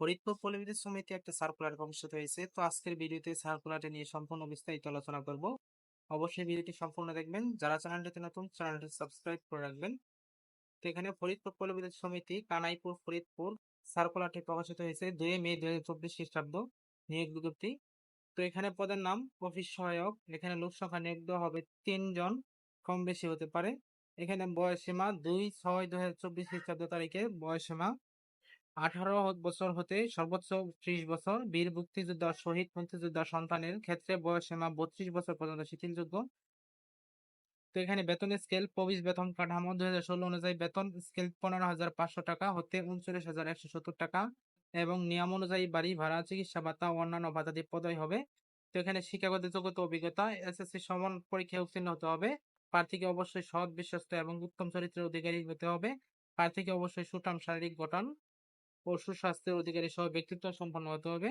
ফরিদপুর সমিতি একটা সার্কুলার প্রকাশিত হয়েছে। তো আজকের ভিডিওতে নিয়ে সম্পূর্ণ বিস্তারিত আলোচনা করব। অবশ্যই ভিডিওটি সম্পূর্ণ দেখবেন। যারা নতুন চ্যানেলটি সাবস্ক্রাইব করে রাখবেন। তো এখানে ফরিদপুর পল্লীবিদ্যুৎ সমিতি কানাইপুর, ফরিদপুর সার্কুলারটি প্রকাশিত হয়েছে দুই মে দুই হাজার চব্বিশ খ্রিস্টাব্দ নিয়োগ বিজ্ঞপ্তি। তো এখানে পদের নাম, অফিস সহায়ক। এখানে লোক সংখ্যা নিয়োগ দেওয়া হবে তিনজন কম বেশি হতে পারে। এখানে বয়সীমা দুই ছয় দুই হাজার চব্বিশ খ্রিস্টাব্দ তারিখে বয়সীমা আঠারো বছর হতে সর্বোচ্চ ত্রিশ বছর। বীর মুক্তিযোদ্ধা, শহীদ মুক্তিযোদ্ধা সন্তানের ক্ষেত্রে বয়সীমা বত্রিশ বছর পর্যন্ত শিথিলযোগ্য। তো এখানে বেতন স্কেল প্রবিশ বেতন কাঠামো দুই হাজার ষোলো অনুযায়ী বেতন স্কেল পনেরো হাজার পাঁচশো টাকা, হতে উনচল্লিশ হাজার একশো সত্তর টাকা এবং নিয়ম অনুযায়ী বাড়ি ভাড়া, চিকিৎসা ভাতা ও অন্যান্য ভাতাদি প্রদায় হবে। তো এখানে শিক্ষাগত যোগ্যতা, অভিজ্ঞতা এসএসসি সমান পরীক্ষায় উত্তীর্ণ হতে হবে। প্রার্থীকে অবশ্যই সৎ, বিশ্বস্ত এবং উত্তম চরিত্রের অধিকারী হতে হবে। প্রার্থীকে অবশ্যই সুঠাম শারীরিক গঠন। ও সুস্বাস্থ্যের অধিকারী সহ ব্যক্তিত্ব সম্পন্ন হতে হবে।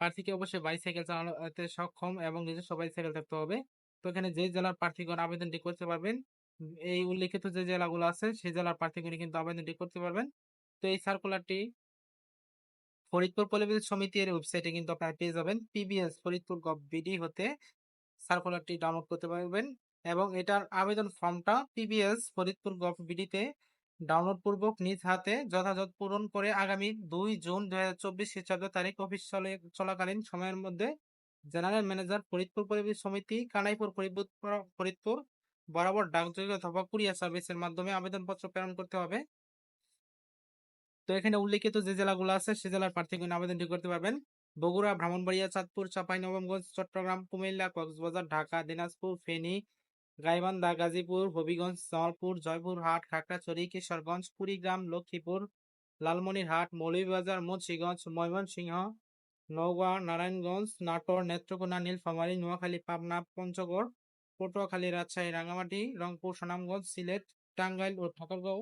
প্রার্থীকে অবশ্যই বাইসাইকেল চালাতে সক্ষম এবং নিজস্ব বাইসাইকেল থাকতে হবে। তো এখানে যে জেলার প্রার্থীগণ আবেদনটি করতে পারবেন, এই উল্লেখিত যে জেলাগুলো আছে, সেই জেলার প্রার্থীগণ কিন্তু আবেদনটি করতে পারবেন। তো এই সার্কুলারটি ফরিদপুর পল্লীবিদ্যুৎ সমিতির ওয়েবসাইটে কিন্তু আপনারা পেয়ে যাবেন। পিবিএস ফরিদপুর গভ বিডি হতে সার্কুলারটি ডাউনলোড করতে পারবেন এবং এটার আবেদন ফর্মটা পিবিএস ফরিদপুর গভ বিডিতে ডাউনলোড পূর্বক নিজ হাতে যথাযথ পূরণ করে আগামী দুই জুন দুই হাজার চব্বিশ খ্রিস্টাব্দ তারিখ অফিস চলে, চলাকালীন সময়ের মধ্যে জেনারেল ম্যানেজার ফরিদপুর পরিবেশ সমিতি, কানাইপুর ফরিদপুর বরাবর ডাকযোগে অথবা কুরিয়ার সার্ভিসের মাধ্যমে আবেদনপত্র প্রেরণ করতে হবে। তো এখানে উল্লেখিত যে জেলাগুলো আছে, সে জেলার প্রার্থীগণ আবেদনটি করতে পারবেন। বগুড়া, ব্রাহ্মণবাড়িয়া, চাঁদপুর, চাঁপাইনবাবগঞ্জ, চট্টগ্রাম, কুমিল্লা, কক্সবাজার, ঢাকা, দিনাজপুর, ফেনী গাইবান্ধা গাজীপুর, হবিগঞ্জ, জামালপুর, জয়পুরহাট, খাগড়াছড়ি, কিশোরগঞ্জ, কুড়িগ্রাম, লক্ষ্মীপুর, লালমনিরহাট, মৌলভীবাজার, মুন্সিগঞ্জ, ময়মনসিংহ, নওগাঁ, নারায়ণগঞ্জ, নাটোর, নেত্রকোনা, নীলফামারী, নোয়াখালী, পাবনা, পঞ্চগড়, পটুয়াখালী, রাজশাহী, রাঙ্গামাটি, রংপুর, সুনামগঞ্জ, সিলেট, টাঙ্গাইল ও ঠাকুরগাঁও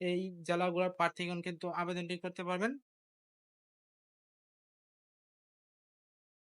এই জেলাগুলোর প্রার্থীগণ কিন্তু আবেদনটি করতে পারবেন।